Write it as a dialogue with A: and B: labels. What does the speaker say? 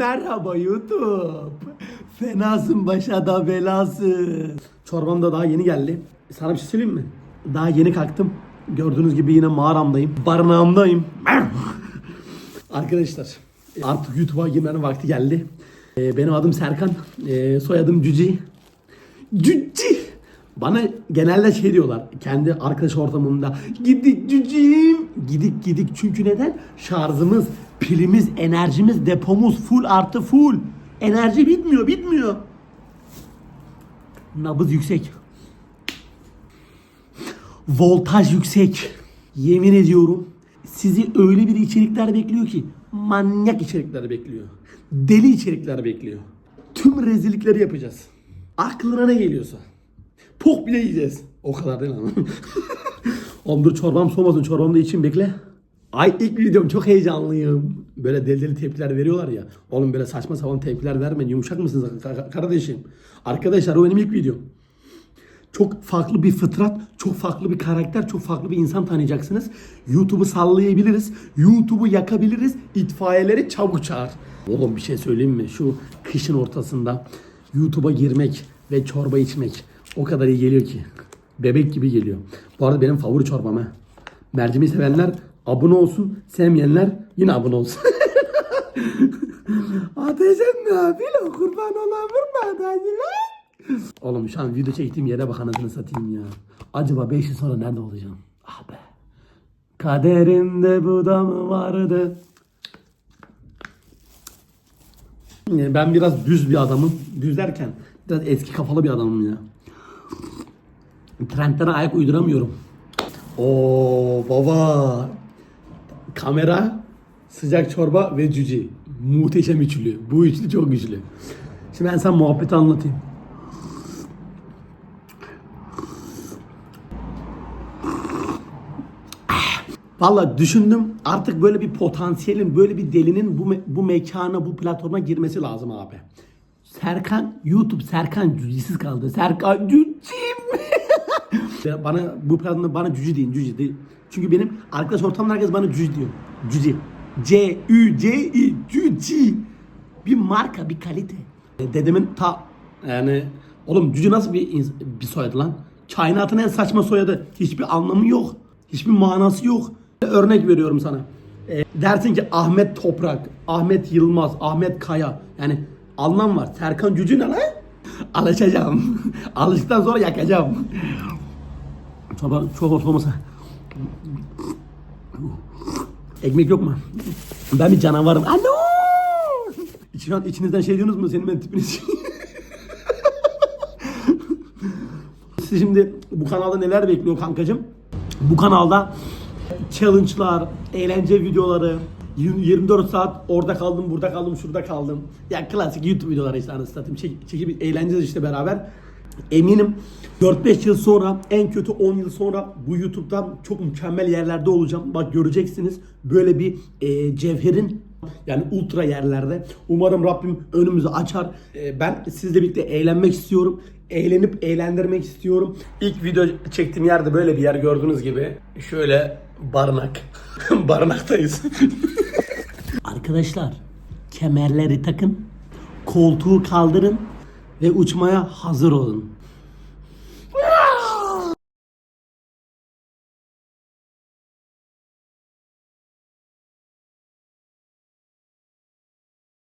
A: Merhaba YouTube. Fenasın başa da belasın. Çorbam da daha yeni geldi. Sana bir şey söyleyeyim mi? Daha yeni kalktım. Gördüğünüz gibi yine mağaramdayım. Barınağımdayım. Arkadaşlar artık YouTube'a girmenin vakti geldi. Ee, benim adım Serkan. Ee, soyadım Cüci. Cüci. Bana genelde şey diyorlar kendi arkadaş ortamımda gidik cücim gidik gidik çünkü neden şarjımız pilimiz enerjimiz depomuz full artı full enerji bitmiyor bitmiyor nabız yüksek voltaj yüksek yemin ediyorum sizi öyle bir içerikler bekliyor ki manyak içerikler bekliyor deli içerikler bekliyor tüm rezillikleri yapacağız aklına ne geliyorsa Pok bile yiyeceğiz. O kadar değil ama. Oğlum dur çorbam soğumasın. Çorbamı da için bekle. Ay ilk videom çok heyecanlıyım. Böyle deli deli tepkiler veriyorlar ya. Oğlum böyle saçma sapan tepkiler vermeyin. Yumuşak mısınız ka- ka- kardeşim? Arkadaşlar o benim ilk videom. Çok farklı bir fıtrat, çok farklı bir karakter, çok farklı bir insan tanıyacaksınız. YouTube'u sallayabiliriz, YouTube'u yakabiliriz, itfaiyeleri çabuk çağır. Oğlum bir şey söyleyeyim mi? Şu kışın ortasında YouTube'a girmek ve çorba içmek o kadar iyi geliyor ki. Bebek gibi geliyor. Bu arada benim favori çorbam ha. Mercimeği sevenler abone olsun, sevmeyenler yine abone olsun. Ateşen ne yapıyor? Kurban olan vurma Oğlum şu an video çektiğim yere bak anasını satayım ya. Acaba 5 yıl sonra nerede olacağım? Ah be. Kaderimde bu da mı vardı? Ee, Ben biraz düz bir adamım. Düz derken biraz eski kafalı bir adamım ya. Trendlere ayak uyduramıyorum. Oo baba. Kamera, sıcak çorba ve cüci. Muhteşem üçlü. Bu üçlü çok güçlü. Şimdi ben sana muhabbeti anlatayım. Valla düşündüm artık böyle bir potansiyelin, böyle bir delinin bu, me- bu mekana, bu platforma girmesi lazım abi. Serkan, YouTube Serkan cücisiz kaldı. Serkan cücim. Bana bu platformda bana cüci deyin, cüci değil. Çünkü benim arkadaş ortamda herkes bana cüci diyor. Cüci. C, Ü, C, I, cüci. Bir marka, bir kalite. E, Dedemin ta yani oğlum cüci nasıl bir bir soyadı lan? Kainatın en saçma soyadı. Hiçbir anlamı yok. Hiçbir manası yok. Örnek veriyorum sana. E, dersin ki Ahmet Toprak, Ahmet Yılmaz, Ahmet Kaya. Yani anlam var. Serkan Cücü ne lan? Alışacağım. Alıştıktan sonra yakacağım. Çorba çok olmasa. Ekmek yok mu? Ben bir canavarım. Alo! Şu an içinizden şey diyorsunuz mu? Senin ben tipini Sizi şimdi bu kanalda neler bekliyor kankacım? Bu kanalda challenge'lar, eğlence videoları, 24 saat orada kaldım, burada kaldım, şurada kaldım. Ya klasik YouTube videoları işte anasını satayım. Çek, çekip eğleneceğiz işte beraber. Eminim 4-5 yıl sonra, en kötü 10 yıl sonra bu YouTube'da çok mükemmel yerlerde olacağım. Bak göreceksiniz böyle bir e, cevherin yani ultra yerlerde. Umarım Rabbim önümüzü açar. E, ben sizle birlikte eğlenmek istiyorum. Eğlenip eğlendirmek istiyorum. İlk video çektiğim yerde böyle bir yer gördüğünüz gibi. Şöyle barınak. Barınaktayız. Arkadaşlar kemerleri takın. Koltuğu kaldırın ve uçmaya hazır olun.